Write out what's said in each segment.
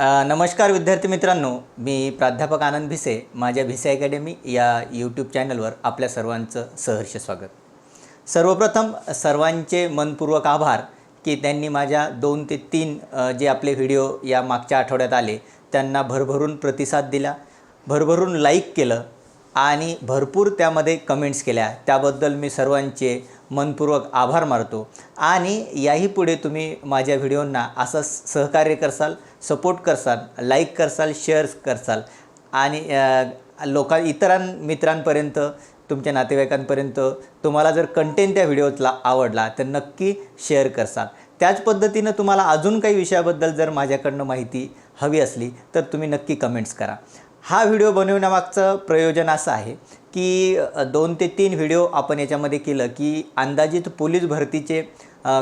नमस्कार विद्यार्थी मित्रांनो मी प्राध्यापक आनंद भिसे माझ्या भिसे अकॅडमी या यूट्यूब चॅनलवर आपल्या सर्वांचं सहर्ष स्वागत. सर्वप्रथम सर्वांचे मनपूर्वक आभार की त्यांनी माझ्या दोन ते तीन जे आपले व्हिडिओ या मागच्या आठवड्यात आले त्यांना भरभरून प्रतिसाद दिला भरभरून लाईक केलं आणि भरपूर त्यामध्ये कमेंट्स केल्या. त्याबद्दल मी सर्वांचे मनपूर्वक आभार मानतो. आणि याही पुढे तुम्ही माझ्या व्हिडिओंना असं सहकार्य करसाल सपोर्ट करसाल लाईक करसाल शेअर करसाल. आणि अ, लोका इतरां मित्रांपर्यंत तुमच्या नातेवाईकांपर्यंत तुम्हाला जर कंटेंट त्या व्हिडिओतला आवडला तर नक्की शेअर करसाल. त्याच पद्धतीनं तुम्हाला अजून काही विषयाबद्दल जर माझ्याकडनं माहिती हवी असली तर तुम्ही नक्की कमेंट्स करा. हा व्हिडिओ बनवण्यामागचं प्रयोजन असं आहे की दोन ते तीन व्हिडिओ आपण याच्यामध्ये केलं की अंदाजित पोलीस भरतीचे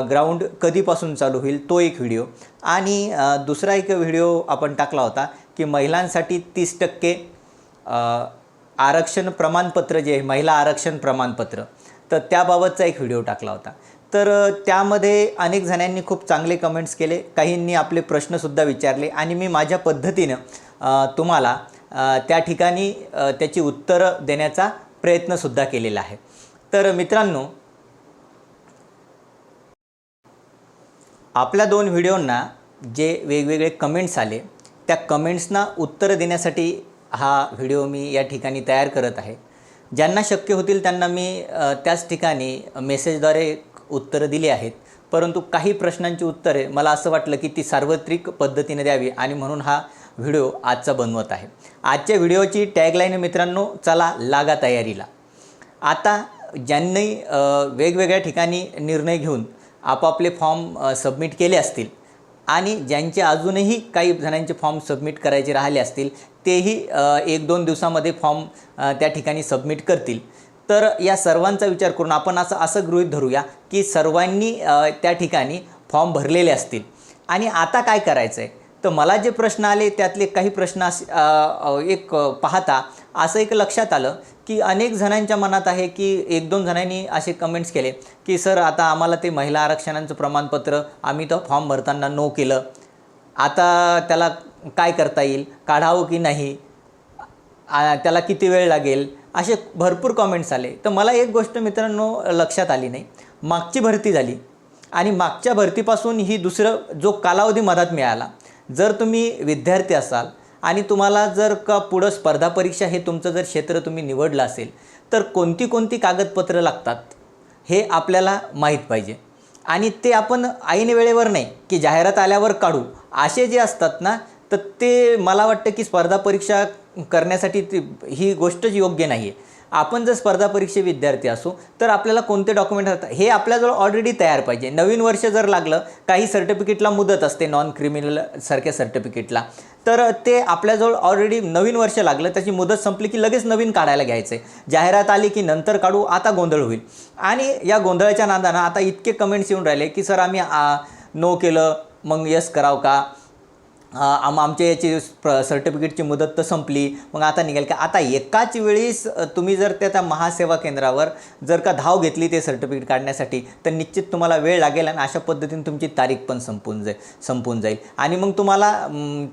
ग्राउंड कधीपासून चालू होईल तो एक व्हिडिओ. आणि दुसरा एक व्हिडिओ आपण टाकला होता की महिलांसाठी तीस टक्के आरक्षण प्रमाणपत्र जे आहे महिला आरक्षण प्रमाणपत्र तर त्याबाबतचा एक व्हिडिओ टाकला होता. तर त्यामध्ये अनेक जणांनी खूप चांगले कमेंट्स केले काहींनी आपले प्रश्नसुद्धा विचारले आणि मी माझ्या पद्धतीनं तुम्हाला त्या ठिकाणी त्याची उत्तरं देण्याचा प्रयत्नसुद्धा केलेला आहे. तर मित्रांनो आपल्या दोन व्हिडिओंना जे वेगवेगळे कमेंट्स आले त्या कमेंट्सना उत्तरं देण्यासाठी हा व्हिडिओ मी या ठिकाणी तयार करत आहे. ज्यांना शक्य होतील त्यांना मी त्याच ठिकाणी मेसेजद्वारे उत्तरं दिली आहेत. परंतु काही प्रश्नांची उत्तरे मला असं वाटलं की ती सार्वत्रिक पद्धतीने द्यावी आणि म्हणून हा व्हिडिओ आजचा बनवत आहे. आजच्या व्हिडिओची टॅगलाईन मित्रांनो चला लागा तयारीला. आता ज्यांनी वेगवेगळ्या ठिकाणी निर्णय घेऊन आपापले फॉर्म सबमिट केले असतील आणि ज्यांचे अजूनही काही जणांचे फॉर्म सबमिट करायचे राहिले असतील तेही एक दोन दिवसामध्ये फॉर्म त्या ठिकाणी सबमिट करतील. तर या सर्वांचा विचार करून आपण असं असं गृहीत धरूया की सर्वांनी त्या ठिकाणी फॉर्म भरलेले असतील. आणि आता काय करायचं आहे तर मला जे प्रश्न आले त्यातले काही प्रश्न एक पाहता. असं एक लक्षात आलं की अनेक जणांच्या मनात आहे की एक दोन जणांनी असे कमेंट्स केले की सर आता आम्हाला ते महिला आरक्षणांचं प्रमाणपत्र आम्ही तर फॉर्म भरताना नो केलं. आता त्याला काय करता येईल? काढावं की नाही? त्याला किती वेळ लागेल? असे भरपूर कॉमेंट्स आले. तर मला एक गोष्ट मित्रांनो लक्षात आली नाही. मागची भरती झाली. आणि मागच्या भरतीपासून ही दुसरं जो कालावधी मधात मिळाला जर तुम्ही विद्यार्थी असाल आणि तुम्हाला जर का पुढं स्पर्धा परीक्षा हे तुमचं जर क्षेत्र तुम्ही निवडलं असेल तर कोणती कोणती कागदपत्रं लागतात हे आपल्याला माहीत पाहिजे. आणि ते आपण ऐन वेळेवर नाही की जाहिरात आल्यावर काढू. असे जे असतात ना तर ते मला वाटतं की स्पर्धा परीक्षा करण्यासाठी ती ही गोष्टच योग्य नाही आहे आपण जर स्पर्धा परीक्षे विद्यार्थी असू तर आपल्याला कोणते डॉक्युमेंट असतात हे आपल्याजवळ ऑलरेडी तयार पाहिजे. नवीन वर्ष जर लागलं काही सर्टिफिकेटला मुदत असते नॉन क्रिमिनल सारख्या सर्टिफिकेटला तर ते आपल्याजवळ ऑलरेडी नवीन वर्ष लागलं त्याची मुदत संपली की लगेच नवीन काढायला घ्यायचं. आहे जाहिरात आली की नंतर काढू आता गोंधळ होईल. आणि या गोंधळाच्या नादानं आता इतके कमेंट्स येऊन राहिले की सर आम्ही नो केलं मग यस कराव का? आम आमच्या याची प्र सर्टिफिकेटची मुदत तर संपली. मग आता निघेल का? आता एकाच वेळीस तुम्ही जर त्या त्या महासेवा केंद्रावर जर का धाव घेतली ते सर्टिफिकेट काढण्यासाठी तर निश्चित तुम्हाला वेळ लागेल आणि अशा पद्धतीने तुमची तारीख पण संपून जाईल संपून जाईल. आणि मग तुम्हाला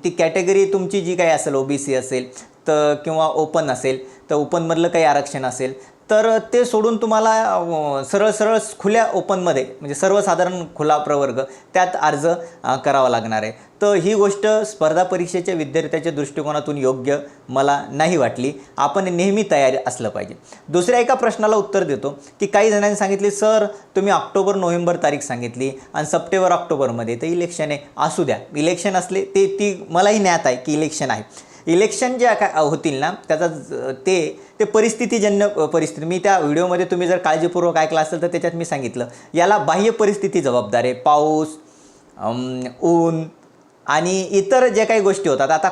ती कॅटेगरी तुमची जी काही असेल ओ बी सी असेल तर किंवा ओपन असेल तर ओपनमधलं काही आरक्षण असेल तर ते सोडून तुम्हाला सरळ सरळ खुल्या ओपनमध्ये म्हणजे सर्वसाधारण खुला प्रवर्ग त्यात अर्ज करावा लागणार आहे. तर ही गोष्ट स्पर्धा परीक्षेच्या विद्यार्थ्याच्या दृष्टिकोनातून योग्य मला नाही वाटली. आपण नेहमी तयारी असलं पाहिजे. दुसऱ्या एका प्रश्नाला उत्तर देतो की काही जणांनी सांगितले सर तुम्ही ऑक्टोबर नोव्हेंबर तारीख सांगितली आणि सप्टेंबर ऑक्टोबरमध्ये तर इलेक्शन आहे असू द्या. इलेक्शन असले ते ती मलाही ज्ञात आहे की इलेक्शन आहे. इलेक्शन जे काय होतील ना त्याचा ते ते परिस्थितीजन्य परिस्थिती. मी त्या व्हिडिओमध्ये तुम्ही जर काळजीपूर्वक ऐकलं असेल तर त्याच्यात मी सांगितलं. याला बाह्य परिस्थिती जबाबदार आहे. पाऊस ऊन आणि इतर जे काही गोष्टी होतात. आता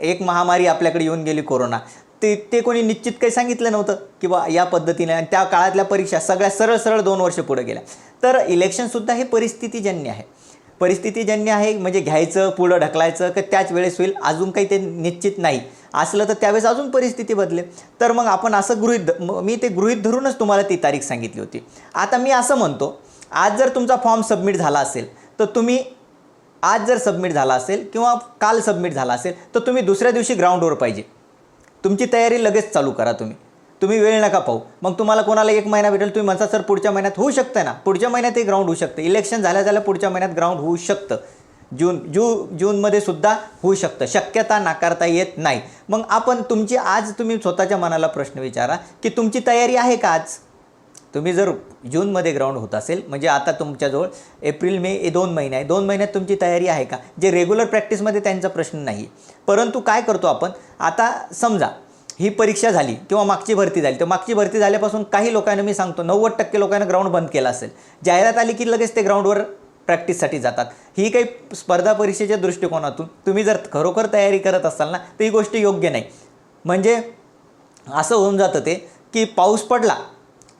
एक महामारी आपल्याकडे येऊन गेली कोरोना. ते ते कोणी निश्चित काही सांगितलं नव्हतं की बा या पद्धतीने आणि त्या काळातल्या परीक्षा सगळ्या सरळ सरळ दोन वर्ष पुढे गेल्या. तर इलेक्शनसुद्धा हे परिस्थितीजन्य आहे. परिस्थितीजन्य आहे म्हणजे घ्यायचं पुढं ढकलायचं का त्याच वेळेस होईल अजून काही ते निश्चित नाही. असलं तर त्यावेळेस अजून परिस्थिती बदले तर मग आपण असं गृहित मी ते गृहित धरूनच तुम्हाला ती तारीख सांगितली होती. आता मी असं म्हणतो आज जर तुमचा फॉर्म सबमिट झाला असेल तर तुम्ही आज जर सबमिट झाला असेल किंवा काल सबमिट झाला असेल तर तुम्ही दुसऱ्या दिवशी ग्राउंडवर पाहिजे. तुमची तयारी लगेच चालू करा तुम्ही. तुम्ही वेळ नका पाहू. मग तुम्हाला कोणाला एक महिना भेटेल तुम्ही म्हणता सर पुढच्या महिन्यात होऊ शकतं ना. पुढच्या महिन्यातही ग्राउंड होऊ शकतं. इलेक्शन झाल्या झाल्या पुढच्या महिन्यात ग्राउंड होऊ शकतं. जून जू जूनमध्ये सुद्धा होऊ शकतं. शक्यता नाकारता येत नाही. मग आपण तुमची आज तुम्ही स्वतःच्या मनाला प्रश्न विचारा की तुमची तयारी आहे का आज? तुम्ही जर जूनमध्ये ग्राउंड होत असेल म्हणजे आता तुमच्याजवळ एप्रिल मे हे दोन महिने आहे दोन महिन्यात तुमची तयारी आहे का? जे रेग्युलर प्रॅक्टिसमध्ये त्यांचा प्रश्न नाही. परंतु काय करतो आपण? आता समजा ही परीक्षा झाली किंवा मागची भरती झाली तर मागची भरती झाल्यापासून काही लोकांना मी सांगतो नव्वद टक्के लोकांना ग्राउंड बंद केला असेल. जाहिरात आली की लगेच ते ग्राउंडवर प्रॅक्टिससाठी जातात. ही काही स्पर्धा परीक्षेच्या दृष्टिकोनातून तुम्ही जर खरोखर तयारी करत असाल ना तर ही गोष्ट योग्य नाही. म्हणजे असं होऊन जातं ते की पाऊस पडला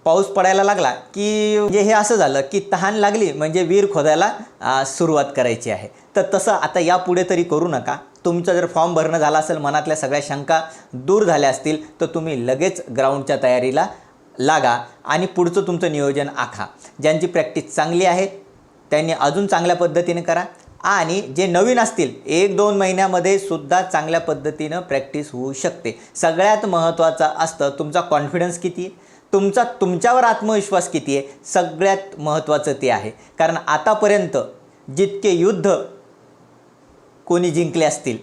पाऊस पडायला लागला की म्हणजे हे असं झालं की तहान लागली म्हणजे विहीर खोदायला सुरुवात करायची आहे. तर तसं आता यापुढे तरी करू नका. तुमचं जर फॉर्म भरणं झाला असेल मनातल्या सगळ्या शंका दूर झाल्या असतील तर तुम्ही लगेच ग्राउंडच्या तयारीला लागा आणि पुढचं तुमचं नियोजन आखा. ज्यांची प्रॅक्टिस चांगली आहे त्यांनी अजून चांगल्या पद्धतीने करा आणि जे नवीन असतील एक दोन महिन्यामध्ये सुद्धा चांगल्या पद्धतीनं प्रॅक्टिस होऊ शकते. सगळ्यात महत्त्वाचं असतं तुमचा कॉन्फिडन्स किती आहे? तुमचा तुमच्यावर आत्मविश्वास किती आहे? सगळ्यात महत्त्वाचं ते आहे. कारण आतापर्यंत जितके युद्ध कोणी जिंकले असतील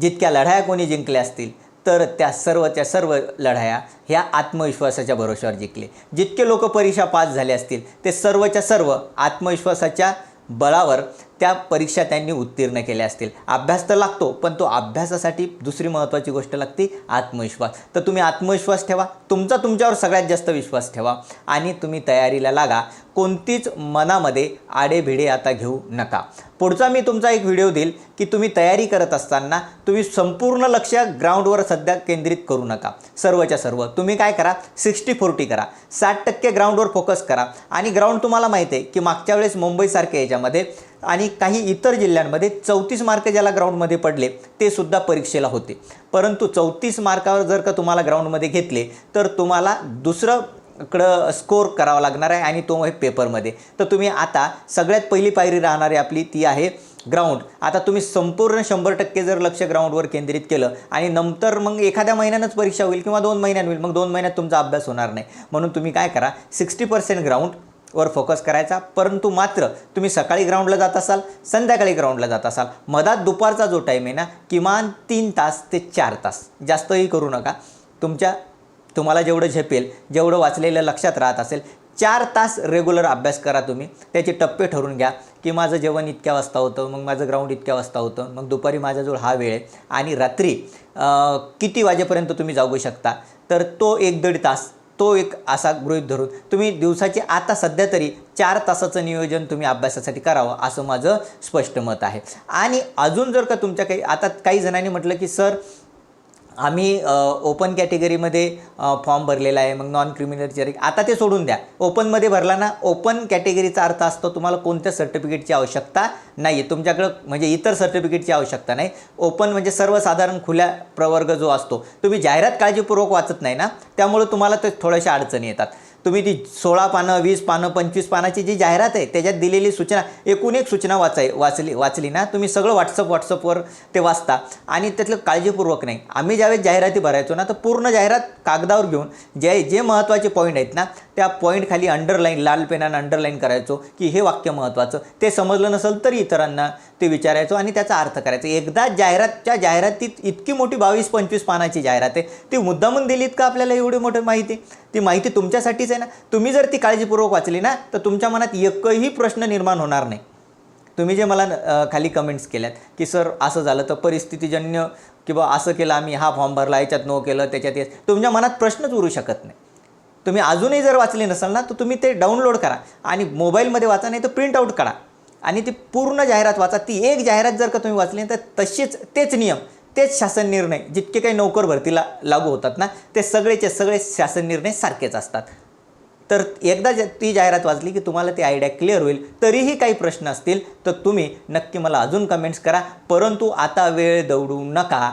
जितक्या लढाया कोणी जिंकल्या असतील तर त्या सर्वच्या सर्व लढाया ह्या आत्मविश्वासाच्या भरोश्यावर जिंकले. जितके लोक परीक्षा पास झाले असतील ते सर्वच्या सर्व आत्मविश्वासाच्या बळावर त्या परीक्षा त्यांनी उत्तीर्ण केल्या असतील. अभ्यास तर लागतो पण तो अभ्यासासाठी दुसरी महत्त्वाची गोष्ट लागते आत्मविश्वास. तर तुम्ही आत्मविश्वास ठेवा. तुमचा तुमच्यावर सगळ्यात जास्त विश्वास ठेवा. आणि तुम्ही तयारीला लागा. कोणतीच मनामध्ये आडेभिडे आता घेऊ नका. पुढचा मी तुमचा एक व्हिडिओ देईल की तुम्ही तयारी करत असताना तुम्ही संपूर्ण लक्ष ग्राउंडवर सध्या केंद्रित करू नका. सर्वच्या सर्व. तुम्ही काय करा? सिक्स्टी फोर्टी करा. साठ टक्के ग्राउंडवर फोकस करा. आणि ग्राउंड तुम्हाला माहिती आहे की मागच्या वेळेस मुंबईसारख्या याच्यामध्ये आणि काही इतर जिल्ह्यांमध्ये चौतीस मार्क ज्याला ग्राउंडमध्ये पडले ते सुद्धा परीक्षेला होते. परंतु चौतीस मार्कावर जर का तुम्हाला ग्राउंडमध्ये घेतले तर तुम्हाला दुसरं कडं स्कोर करावा लागणार आहे आणि तो आहे पेपरमध्ये तर तुम्ही आता सगळ्यात पहिली पायरी राहणारी आपली ती आहे ग्राउंड आता तुम्ही संपूर्ण शंभर टक्के जर लक्ष ग्राउंडवर केंद्रित केलं आणि नंतर मग एखाद्या महिन्यानंच परीक्षा होईल किंवा दोन महिन्यात होईल मग दोन महिन्यात तुमचा अभ्यास होणार नाही. म्हणून तुम्ही काय करा सिक्स्टी पर्सेंट ग्राउंड वर फोकस करायचा. परंतु मात्र तुम्ही सकाळी ग्राउंडला जात असाल संध्याकाळी ग्राउंडला जात असाल मधात दुपारचा जो टाईम आहे ना किमान तीन तास ते चार तास. जास्तही करू नका. तुमच्या तुम्हाला जेवढं झेपेल जेवढं वाचलेलं लक्षात राहत असेल चार तास रेग्युलर अभ्यास करा तुम्ही. त्याचे टप्पे ठरवून घ्या की माझं जेवण इतक्या वाजता होतं मग माझं ग्राउंड इतक्या वाजता होतं मग दुपारी माझ्याजवळ हा वेळ आहे. आणि रात्री किती वाजेपर्यंत तुम्ही जागू शकता? तर तो एक दीड तास. तो एक असा गृहित धरून तुम्ही दिवसाचे आता सध्या तरी चार तासाचं नियोजन तुम्ही अभ्यासासाठी करावं असं माझं स्पष्ट मत आहे. आणि अजून जर का तुमच्या काही आता काही जणांनी म्हटलं की सर आम्ही ओपन कॅटेगरीमध्ये फॉर्म भरलेला आहे. मग नॉन क्रिमिनल आता ते सोडून द्या. ओपनमध्ये भरला ना ओपन कॅटेगरीचा अर्थ असतो तुम्हाला कोणत्या सर्टिफिकेटची आवश्यकता नाही आहे तुमच्याकडं म्हणजे इतर सर्टिफिकेटची आवश्यकता नाही. ओपन म्हणजे सर्वसाधारण खुल्या प्रवर्ग जो असतो तुम्ही जाहिरात काळजीपूर्वक वाचत नाही ना त्यामुळे तुम्हाला ते थोड्याशा अडचणी येतात. तुम्ही ती सोळा पानं वीस पानं पंचवीस पानाची जी जाहिरात आहे त्याच्यात दिलेली सूचना एकूण एक सूचना वाचाय वाचली वाचली ना तुम्ही सगळं व्हॉट्सअप व्हॉट्सअपवर ते वाचता. आणि त्यातलं काळजीपूर्वक नाही. आम्ही ज्यावेळेस जाहिराती भरायचो ना तर पूर्ण जाहिरात कागदावर घेऊन जे जे महत्त्वाचे पॉईंट आहेत ना त्या पॉईंटखाली अंडरलाईन लाल पेनानं अंडरलाईन करायचो की हे वाक्य महत्त्वाचं ते समजलं नसेल तरी इतरांना ते विचारायचो आणि त्याचा अर्थ करायचो. एकदा जाहिरातच्या जाहिरातीत इतकी मोठी बावीस पंचवीस पानाची जाहिरात आहे ती मुद्दामून दिलीत का आपल्याला एवढी मोठी माहिती? ती माहिती तुमच्यासाठीच आहे ना? तुम्ही जर ती काळजीपूर्वक वाचली ना तर तुमच्या मनात एकही प्रश्न निर्माण होणार नाही. तुम्ही जे मला खाली कमेंट्स केल्यात की सर असं झालं तर परिस्थितीजन्य किंवा असं केलं आम्ही हा फॉर्म भरला याच्यात नो केलं त्याच्यात येत तुमच्या मनात प्रश्नच उरू शकत नाही. तुम्ही अजूनही जर वाचले नसाल ना तर तुम्ही ते डाउनलोड करा आणि मोबाईलमध्ये वाचा नाही तर प्रिंट आऊट करा. आणि ती पूर्ण जाहिरात वाचा. ती एक जाहिरात जर का तुम्ही वाचली तर तसेच तेच नियम तेच शासन निर्णय जितके काही नोकर भरतीला लागू होतात ना ते सगळेचे सगळे शासन निर्णय सारखेच असतात. तर एकदा ती जाहिरात वाचली की तुम्हाला ती आयडिया क्लिअर होईल. तरीही काही प्रश्न असतील तर तुम्ही नक्की मला अजून कमेंट्स करा. परंतु आता वेळ दौडू नका.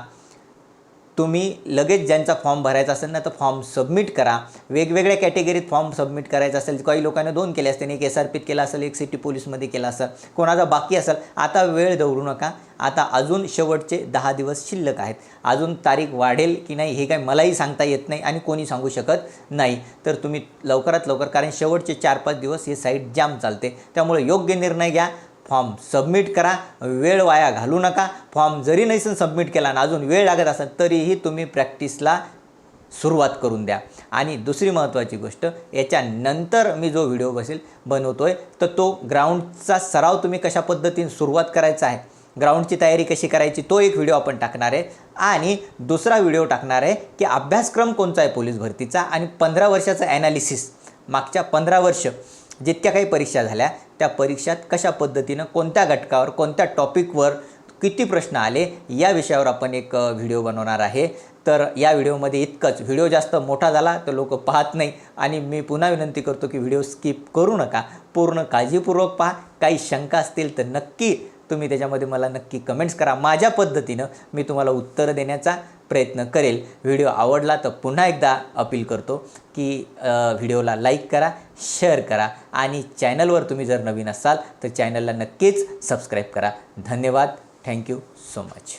तुम्ही लगेच ज्यांचा फॉर्म भरायचा असेल ना तर फॉर्म सबमिट करा. वेगवेगळ्या कॅटेगरीत फॉर्म सबमिट करायचा असेल. काही लोकांनी दोन केले असतील. एक एस आर पीत केला असेल एक सिटी पोलीसमध्ये केला असेल. कोणाचा बाकी असेल आता वेळ दौडू नका. आता अजून शेवटचे दहा दिवस शिल्लक आहेत. अजून तारीख वाढेल की नाही हे काय मलाही सांगता येत नाही आणि कोणी सांगू शकत नाही. तर तुम्ही लवकरात लवकर कारण शेवटचे चार पाच दिवस हे साईट जाम चालते. त्यामुळे योग्य निर्णय घ्या. फॉर्म सबमिट करा. वेळ वाया घालू नका. फॉर्म जरी नसेल सबमिट केला ना अजून वेळ लागत असेल तरीही तुम्ही प्रॅक्टिसला सुरुवात करून द्या. आणि दुसरी महत्त्वाची गोष्ट याच्यानंतर मी जो व्हिडिओ बसेल बनवतो आहे तर तो ग्राउंडचा सराव तुम्ही कशा पद्धतीने सुरुवात करायचा आहे ग्राउंडची तयारी कशी करायची तो एक व्हिडिओ आपण टाकणार आहे. आणि दुसरा व्हिडिओ टाकणार आहे की अभ्यासक्रम कोणता आहे पोलीस भरतीचा आणि पंधरा वर्षाचा ॲनालिसिस मागच्या पंधरा वर्ष जितक्या काही परीक्षा झाल्या त्या परीक्षात कशा पद्धतीनं कोणत्या घटकावर कोणत्या टॉपिकवर किती प्रश्न आले या विषयावर आपण एक व्हिडिओ बनवणार आहे. तर या व्हिडिओमध्ये इतकंच. व्हिडिओ जास्त मोठा झाला तर लोक पाहत नाही. आणि मी पुन्हा विनंती करतो की व्हिडिओ स्किप करू नका. पूर्ण काळजीपूर्वक पहा. काही शंका असतील तर नक्की तुम्ही त्याच्यामध्ये मला नक्की कमेंट्स करा. माझ्या पद्धतीनं मी तुम्हाला उत्तरं देण्याचा प्रयत्न करेल. व्हिडिओ आवडला तर पुन्हा एकदा अपील करतो की व्हिडिओला लाईक करा शेअर करा आणि चॅनलवर तुम्ही जर नवीन असाल तर चॅनलला नक्कीच सबस्क्राईब करा. धन्यवाद. Thank you so much.